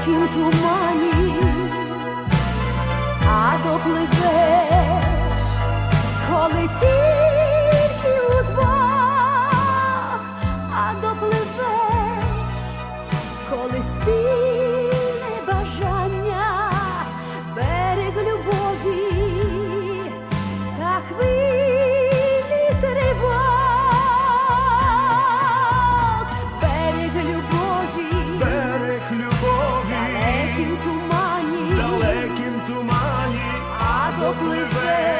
легкім тумані, а допливеш, коли тільки два, а допливеш, коли спів. Brooklyn Bridge.